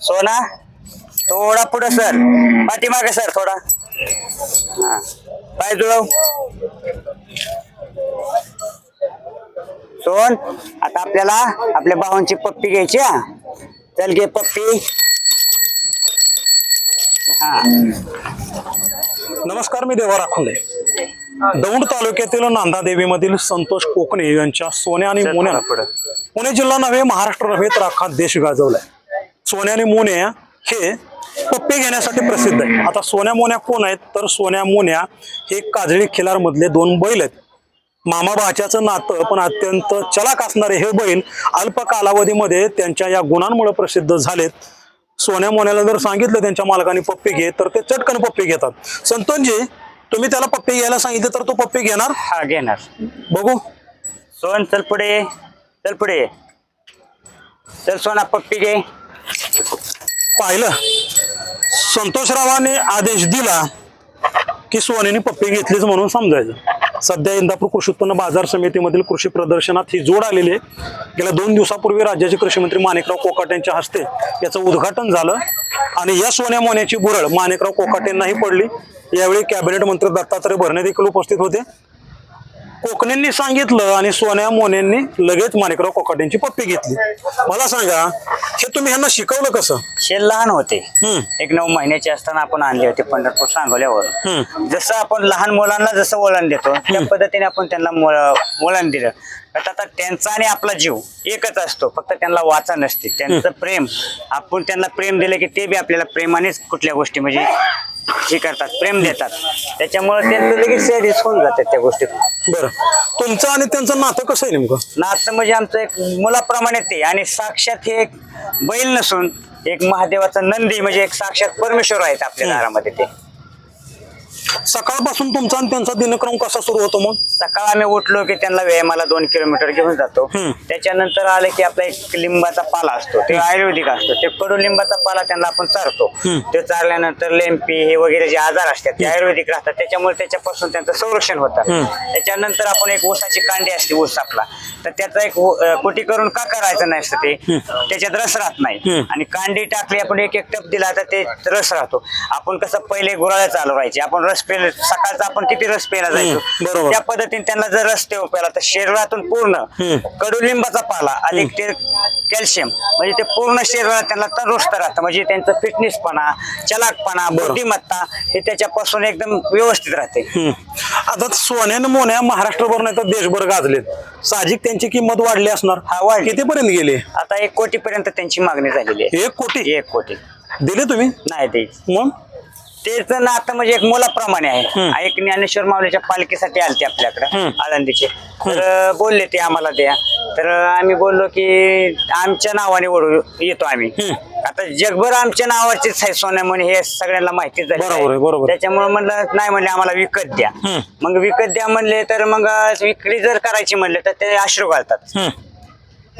सोना? थोडा पुढे सर. पाठीमागे सर थोडा. हा. पाय जुळव. सोन आता आपल्याला आपल्या भावांची पप्पी घ्यायची हा. चल घे पप्पी. हा. नमस्कार मी देवा राखुंडे. दौंड तालुक्यातील नांदादेवीमधील संतोष कोकणे यांच्या सोन्या आणि मोन्या पुणे जिल्हा नव्हे महाराष्ट्र नव्हे तर अख्खा देश गाजवलाय. सोन्या आणि मोन्या हे पप्पे घेण्यासाठी प्रसिद्ध आहे आता सोन्या मोन्या कोण आहेत? तर सोन्या मोन्या हे काजळी खिलार मधले दोन बैल आहेत. मामा भाच्याचं नातं पण अत्यंत चलाक असणारे हे बैल अल्प कालावधीमध्ये त्यांच्या या गुणांमुळे प्रसिद्ध झालेत. सोन्या मोन्याला जर सांगितलं त्यांच्या मालकाने पप्पे घे तर ते चटकन पप्पे घेतात. संतोषजी तुम्ही त्याला पप्पे घ्यायला सांगितले तर तो पप्पे घेणार? हा घेणार. बघू. सोन चल पुढे. चल पुढे. चल सोना पप्पी घे. पाहिलं. संतोषरावाने आदेश दिला की सोन्याने पप्पी घेतलीच म्हणून समजायचं. सध्या इंदापूर कृषी उत्पन्न बाजार समितीमधील कृषी प्रदर्शनात ही जोड आलेली आहे. गेल्या दोन दिवसापूर्वी राज्याचे कृषी मंत्री माणिकराव कोकाटे यांच्या हस्ते याचं उद्घाटन झालं. आणि या सोन्या मोन्याची बुरळ माणिकराव कोकाटेंनाही पडली. यावेळी कॅबिनेट मंत्री दत्तात्रय भरणे देखील उपस्थित होते. कोकणींनी सांगितलं आणि सोन्या मोन्यांनी लगेच माणिकराव कोकाटेंची पप्पी घेतली. मला सांगा हे तुम्ही ह्यांना शिकवलं कसं? शेल लहान होते. हम्म. एक नऊ महिन्याचे असताना आपण आणले होते पंढरपूर सांगोल्यावर. हम्म. जसं आपण लहान मुलांना जसं वळण देतो त्या पद्धतीने आपण त्यांना मुळ- वळण दिलं. तर आता त्यांचा आणि आपला जीव एकच असतो. फक्त त्यांना वाचा नसते. त्यांचं प्रेम आपण त्यांना प्रेम दिलं की ते बी आपल्याला प्रेमानेच कुठल्या गोष्टी म्हणजे हे करतात प्रेम देतात. त्याच्यामुळे त्यांचं लगेच शरीर होऊन जातात त्या गोष्टी बरं. तुमचं आणि त्यांचं नातं कसं आहे नेमकं? नातं म्हणजे आमचं एक मुलाप्रमाणे ते. आणि साक्षात हे एक बैल नसून एक महादेवाचा नंदी म्हणजे एक साक्षात परमेश्वर आहेत आपल्या हम्म. दारामध्ये ते. सकाळपासून तुमचा आणि त्यांचा दिनक्रम कसा सुरू होतो मग? सकाळ आम्ही उठलो की त्यांना व्यायामाला दोन किलोमीटर घेऊन जातो. हम्म. त्याच्यानंतर आलं की आपला एक लिंबाचा पाला असतो ते आयुर्वेदिक असतो. ते कडुलिंबाचा पाला त्यांना आपण चारतो. हम्म. ते चारल्यानंतर लेम्पी हे वगैरे जे आजार असतात ते आयुर्वेदिक राहतात. त्याच्यामुळे त्याच्यापासून त्यांचं संरक्षण होतं. हम्म. त्याच्यानंतर आपण एक ऊसाची कांडी असते ऊस आपला. तर त्याचा एक अं, कुटी करून का करायचं नाही असतं ते? त्याच्यात रस राहत नाही. हम्म. आणि कांडी टाकली आपण एक एक टप दिला तर ते रस राहतो. आपण कसं पहिले गुराळ्या चालू राहायचे आपण रस पेल सकाळचा आपण किती रस प्यायला जायचो? बरोबर. त्या पद्धतीने त्यांना जर रस ठेव प्याला तर शरीरातून पूर्ण हम्म. कडुलिंबाचा पाला अधिक ते कॅल्शियम म्हणजे ते पूर्ण शरीरात त्यांना तंदुरुस्त राहतं. म्हणजे त्यांचं फिटनेसपणा चलाकपणा बुद्धिमत्ता हे त्याच्यापासून एकदम व्यवस्थित राहते. हम्म. आता सोन्यानं मोन्या महाराष्ट्रभर नाही तर देशभर गाजलेत. साहजिक त्यांची किंमत वाढली असणार. हा, वाढली. कितीपर्यंत गेली? आता एक कोटी पर्यंत त्यांची मागणी झालेली आहे. एक कोटी? एक कोटी. दिले तुम्ही? नाही ते मग? तेच नातं म्हणजे एक मुलाप्रमाणे. आहे एक ज्ञानेश्वर माऊलीच्या पालखीसाठी आलते आपल्याकडे. आळंदीचे तर बोलले ते आम्हाला द्या तर आम्ही बोललो की आमच्या नावाने ओढू येतो आम्ही. आता जगभर आमच्या नावाचेच आहे सोन्या म्हणे हे सगळ्यांना माहितीच आहे. त्याच्यामुळे म्हणलं नाही म्हणले आम्हाला विकत द्या. मग विकत द्या म्हणले तर मग विक्री जर करायची म्हणले तर ते अश्रू घालतात.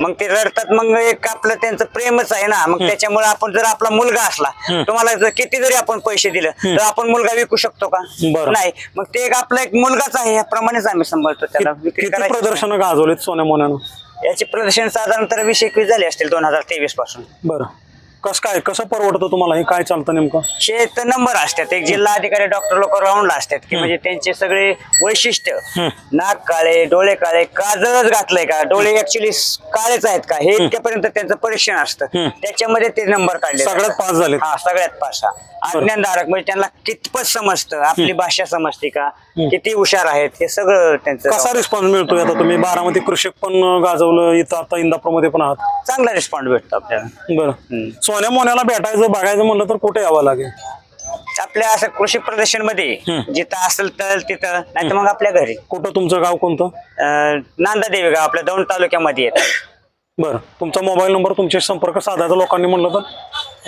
मग ते रडतात मग एक आपलं त्यांचं प्रेमच आहे ना. मग त्याच्यामुळे आपण जर आपला मुलगा असला. तुम्हाला जर किती जरी आपण पैसे दिले तर आपण मुलगा विकू शकतो का. नाही. मग ते एक आपला एक मुलगाच आहे याप्रमाणेच आम्ही सांभाळतो त्याला. विक्री प्रदर्शन गाजवलेत सोन्या मोन्यानं याचे प्रदर्शन साधारणतः वीस एकवीस झाले असतील दोन हजार तेवीसपासून. बरं. कसं काय कसं परवडतं तुम्हाला? हे काय चालतं नेमकं? शेत नंबर असतात. एक जिल्हा अधिकारी डॉक्टर लोक राऊंडला असतात की म्हणजे त्यांचे सगळे वैशिष्ट्य. नाक काळे डोळे काळे काजळच घातलंय का? डोळे ऍक्च्युली काळेच आहेत का? हे इतक्यापर्यंत त्यांचं परीक्षण असतं. त्याच्यामध्ये ते नंबर काढले सगळ्यात पास झालेत. हा सगळ्यात पास हा. अज्ञानधारक म्हणजे त्यांना कितपत समजतं आपली भाषा समजते का? किती हुशार आहेत हे सगळं कसा त्यांचं रिस्पॉन्स मिळतोय आता तुम्ही? बारामती कृषक पण गाजवलं इथं आता इंदापूरमध्ये पण आहात. चांगला रिस्पॉन्स भेटतो आपल्याला. बरं. सोन्या मोन्याला भेटायचं बघायचं म्हणलं तर कुठे यावं लागेल? आपल्या असं कृषी प्रदर्शनमध्ये हम्म. जिथं असेल तर तिथं नाही तर मग आपल्या घरी. कुठं तुमचं गाव कोणतं? अं, नांदादेवी गाव आपल्या दौंड तालुक्यामध्ये येत. बरं. तुमचा मोबाईल नंबर तुमचे संपर्क साधायचा लोकांनी म्हणलं तर?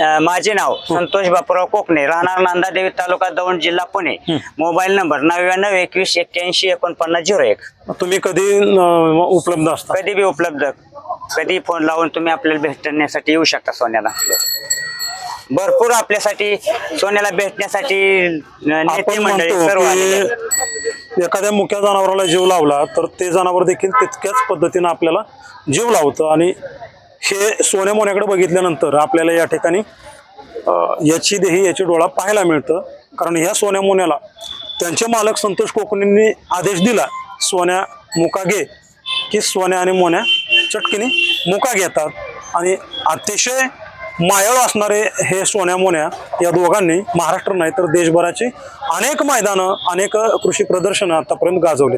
अं, माझे नाव संतोष बापूराव कोकणे राहणार नांदादेवी तालुका दौंड जिल्हा पुणे. मोबाईल नंबर नव्याण्णव एकवीस एक्क्याऐंशी एकोणपन्नास झिरो एक. तुम्ही कधी अं, उपलब्ध असता? कधी बी उपलब्ध. कधी फोन लावून तुम्ही आपल्याला भेटण्यासाठी येऊ शकता सोन्याला. भरपूर आपल्यासाठी सोन्याला भेटण्यासाठी नेते मंडळी सर्व आलेले आहेत. की एखाद्या मुक्या जनावराला जीव लावला तर ते जनावर देखील तितक्याच पद्धतीनं आपल्याला जीव लावतं. आणि हे सोन्या मोन्याकडे बघितल्यानंतर आपल्याला या ठिकाणी अ, याची देही याची डोळा पाहायला मिळतं. कारण ह्या सोन्या मोन्याला त्यांचे मालक संतोष कोकणींनी आदेश दिला सोन्या मुका घे की सोन्या आणि मोन्या चटकीने मुका घेतात. आणि अतिशय मायाळू असणारे हे सोन्या मोन्या या दोघांनी महाराष्ट्र नाही तर देशभराची अनेक मैदानं अनेक कृषी प्रदर्शनं आतापर्यंत गाजवली